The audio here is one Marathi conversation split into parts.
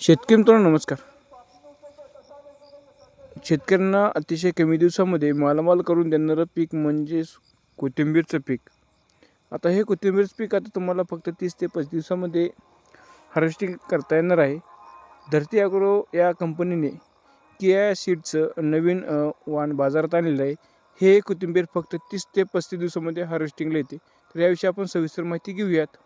शेतकरी मित्रांनो नमस्कार. शेतकऱ्यांना अतिशय कमी दिवसामध्ये मालामाल करून देणारं पीक म्हणजेच कोथिंबीरचं पीक. आता हे कोथिंबीरचं पीक आता तुम्हाला फक्त तीस ते पस्तीस दिवसामध्ये हार्वेस्टिंग करता येणार आहे. धरती अग्रो या कंपनीने किया सीडचं नवीन वाण बाजारात आणलेलं आहे. हे कोथिंबीर फक्त तीस ते पस्तीस दिवसामध्ये हार्वेस्टिंगला येते. तर याविषयी आपण सविस्तर माहिती घेऊयात.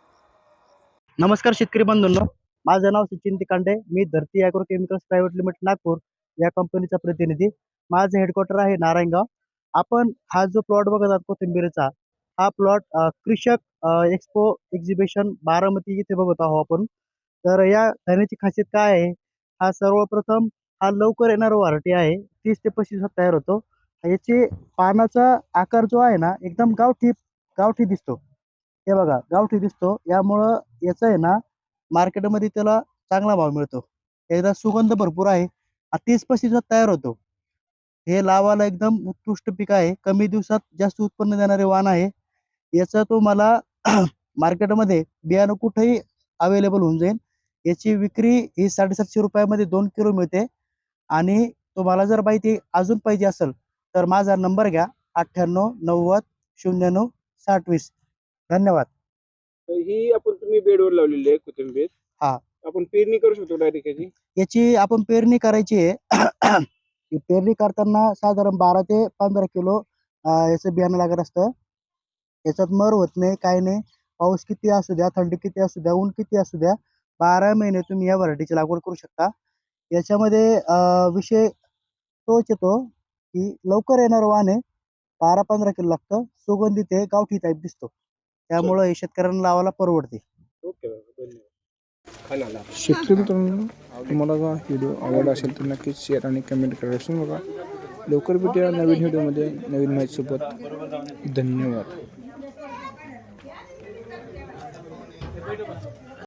नमस्कार शेतकरी बंधूंनो. माझं नाव सचिन तिकांडे. मी Dharti Agro Chemicals Private Limited Nagpur या कंपनीचा प्रतिनिधी. माझं हेडक्वार्टर आहे नारायणगाव. आपण हा जो प्लॉट बघत आहात कोथिंबीरचा हा प्लॉट कृषक एक्सपो एक्झिबिशन बारामती इथे बघत आहोत आपण. तर या धान्याची खासियत काय आहे? हा सर्वप्रथम हा लवकर येणारा व्हरायटी आहे. तीस ते पस्तीस तयार होतो. याचे पानाचा आकार जो आहे ना एकदम गावठी गावठी दिसतो. हे बघा गावठी दिसतो. यामुळं याचं आहे ना मार्केटमध्ये त्याला चांगला भाव मिळतो. याचा सुगंध भरपूर आहे. तीस पस्तीस दिवसात तयार होतो. हे लावाला एकदम उत्कृष्ट पीक आहे. कमी दिवसात जास्त उत्पन्न देणारे वाण आहे. याचा तुम्हाला मार्केटमध्ये बियाणं कुठेही अवेलेबल होऊन जाईल. याची विक्री ही साडेसातशे रुपयामध्ये दोन किलो मिळते. आणि तुम्हाला जर माहिती अजून पाहिजे असेल तर माझा नंबर घ्या. अठ्ठ्याण्णव नव्वद शून्य नऊ साठ वीस. धन्यवाद. ही आपण तुम्ही बेडवर लावलेली आहे कोथिंबीर. हा. आपण पेरणी करू शकतो डायरेक्ट याची? याची आपण पेरणी करायची आहे. ही पेरणी करताना साधारण बारा ते पंधरा किलो अं, याचं बियाणं लागत असतं. याच्यात मर होत नाही काय नाही. पाऊस किती असू द्या थंडी किती असू द्या ऊन किती असू द्या बारा महिने तुम्ही या व्हरायटीची लागवड करू शकता. याच्यामध्ये अं, विषय तोच येतो की लवकर येणार वाण आहे बारा पंधरा किलो लागतं सुगंधित आहे गावठी टाईप दिसतो. त्यामुळं हे शेतकऱ्यांना लावायला परवडते. ओके धन्यवाद. शेतकरी मित्रांनो तुम्हाला हा व्हिडिओ आवडला असेल तर नक्कीच शेअर आणि कमेंट करा विसरू नका. लवकर भेटूया नवीन व्हिडिओमध्ये. नवीन माहितीसोबत. धन्यवाद.